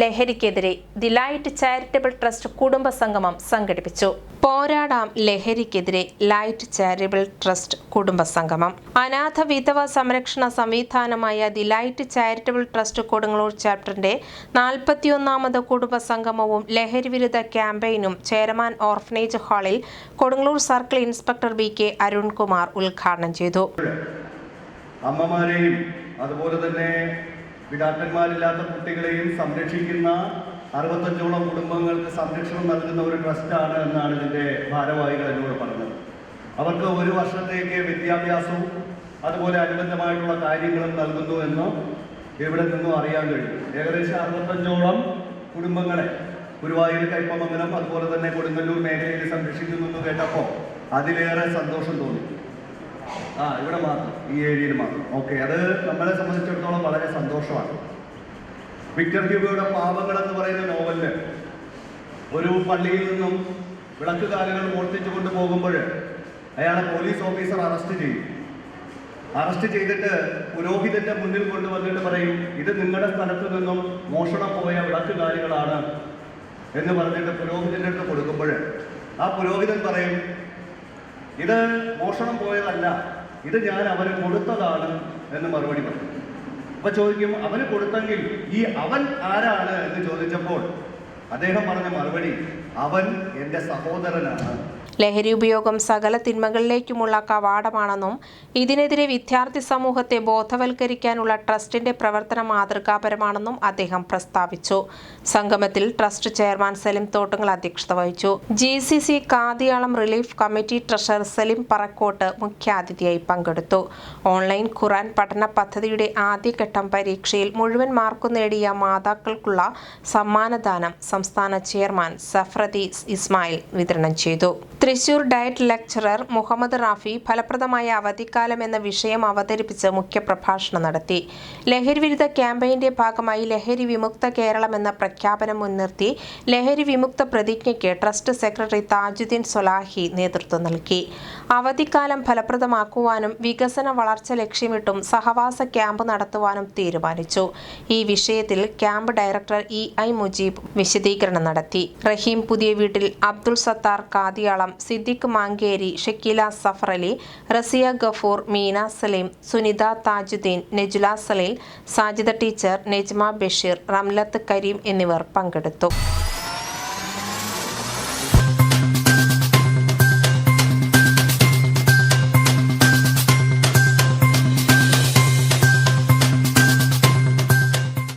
ലഹരിക്കെതിരെ ദിലൈറ്റ് charitable trust കുടുംബ സംഗമം സംഘടിപ്പിച്ചു. പോരാടാം ലഹരിക്കെതിരെ ലൈറ്റ് ചാരിറ്റബിൾ ട്രസ്റ്റ് കുടുംബ സംഗമം. അനാഥ വിധവ സംരക്ഷണ സംവിധാനമായ ദിലൈറ്റ് ചാരിറ്റബിൾ ട്രസ്റ്റ് കൊടുങ്ങല്ലൂർ ചാപ്റ്ററിന്റെ നാൽപ്പത്തിയൊന്നാമത് കുടുംബ സംഗമവും ലഹരി വിരുദ്ധ ക്യാമ്പയിനും ചെയർമാൻ ഓർഫനേജ് ഹാളിൽ Kodungallur circle inspector B K Arunkumar ഉദ്ഘാടനം ചെയ്തു. അമ്മമാരെയും അതുപോലെ തന്നെ പിതാക്കന്മാരില്ലാത്ത കുട്ടികളെയും സംരക്ഷിക്കുന്ന അറുപത്തഞ്ചോളം കുടുംബങ്ങൾക്ക് സംരക്ഷണം നൽകുന്ന ഒരു ട്രസ്റ്റാണ് എന്നാണ് ഇതിന്റെ ഭാരവാഹികൾ എന്നോട് പറഞ്ഞത്. അവർക്ക് ഒരു വർഷത്തേക്ക് വിദ്യാഭ്യാസവും അതുപോലെ അനുബന്ധമായിട്ടുള്ള കാര്യങ്ങളും നൽകുന്നു എന്ന് ഇവിടെ നിന്നും അറിയാൻ കഴിയും. ഏകദേശം അറുപത്തഞ്ചോളം കുടുംബങ്ങളെ ഗുരുവായൂർ കൈപ്പമംഗലം അതുപോലെ തന്നെ കൊടുങ്ങല്ലൂർ മേഖലയിൽ സംരക്ഷിക്കുന്നു എന്ന് കേട്ടപ്പോൾ അതിലേറെ സന്തോഷം തോന്നി. ആ ഇവിടെ മാത്രം. ഈ ഏരിയയിൽ മാത്രം. ഓക്കെ അത് നമ്മളെ സംബന്ധിച്ചിടത്തോളം വളരെ സന്തോഷമാണ്. വിക്ടർ ഹ്യൂഗോയുടെ പാവങ്ങൾ എന്ന് പറയുന്ന നോവലിൽ ഒരു പള്ളിയിൽ നിന്നും വിളക്ക് കാലുകൾ മോർത്തിച്ചു കൊണ്ട് പോകുമ്പോൾ അയാളെ പോലീസ് ഓഫീസർ അറസ്റ്റ് ചെയ്യും. അറസ്റ്റ് ചെയ്തിട്ട് പുരോഹിതന്റെ മുന്നിൽ കൊണ്ടുവന്നിട്ട് പറയും ഇത് നിങ്ങളുടെ സ്ഥലത്ത് നിന്നും മോഷണം പോയ വിളക്ക് കാലുകളാണ് എന്ന് പറഞ്ഞിട്ട് പുരോഹിതന്റെ അടുത്ത് കൊടുക്കുമ്പോൾ ആ പുരോഹിതൻ പറയും ഇത് മോഷണം പോയതല്ല. ഇത് ഞാൻ അവന് കൊടുത്തതാണ് എന്ന് മറുപടി പറഞ്ഞു അപ്പൊ ചോദിക്കും അവന് കൊടുത്തെങ്കിൽ ഈ അവൻ ആരാണ്? എന്ന് ചോദിച്ചപ്പോൾ അദ്ദേഹം പറഞ്ഞ മറുപടി അവൻ എന്റെ സഹോദരനാണ്. ലഹരി ഉപയോഗം സകല തിന്മകളിലേക്കുമുള്ള കവാടമാണെന്നും ഇതിനെതിരെ വിദ്യാർത്ഥി സമൂഹത്തെ ബോധവൽക്കരിക്കാനുള്ള ട്രസ്റ്റിന്റെ പ്രവർത്തനം മാതൃകാപരമാണെന്നും അദ്ദേഹം പ്രസ്താവിച്ചു. സംഗമത്തിൽ ട്രസ്റ്റ് ചെയർമാൻ സലിം തോട്ടുങ്ങൾ അധ്യക്ഷത വഹിച്ചു. G C C Kathiyalam relief committee treasurer Salim Parakkot മുഖ്യാതിഥിയായി പങ്കെടുത്തു. ഓൺലൈൻ ഖുറാൻ പഠന പദ്ധതിയുടെ ആദ്യഘട്ടം പരീക്ഷയിൽ മുഴുവൻ മാർക്ക് നേടിയ മാതാക്കൾക്കുള്ള സമ്മാനദാനം സംസ്ഥാന ചെയർമാൻ സഫ്രദീസ് ഇസ്മായിൽ വിതരണം ചെയ്തു. തൃശൂർ ഡയറ്റ് ലെക്ചറർ മുഹമ്മദ് റാഫി ഫലപ്രദമായ അവധിക്കാലം എന്ന വിഷയം അവതരിപ്പിച്ച് മുഖ്യപ്രഭാഷണം നടത്തി. ലഹരി വിരുദ്ധ ക്യാമ്പയിന്റെ ഭാഗമായി ലഹരി വിമുക്ത കേരളം എന്ന പ്രഖ്യാപനം മുൻനിർത്തി ലഹരി വിമുക്ത പ്രതിജ്ഞയ്ക്ക് ട്രസ്റ്റ് സെക്രട്ടറി താജുദ്ദീൻ സൊലാഹി നേതൃത്വം നൽകി. അവധിക്കാലം ഫലപ്രദമാക്കുവാനും വികസന വളർച്ച ലക്ഷ്യമിട്ടും സഹവാസ ക്യാമ്പ് നടത്തുവാനും തീരുമാനിച്ചു. ഈ വിഷയത്തിൽ camp director E I Mujeeb വിശദീകരണം നടത്തി. റഹീം പുതിയ വീട്ടിൽ അബ്ദുൾ സത്താർ കാതിയാളം സിദ്ദിഖ് മാങ്കേരി ഷക്കീല സഫറലി റസിയ ഗഫൂർ മീന സലീം സുനിത താജുദ്ദീൻ നെജുല സലീൽ സാജിദ ടീച്ചർ നെജ്മ ബഷീർ റംലത്ത് കരീം എന്നിവർ പങ്കെടുത്തു.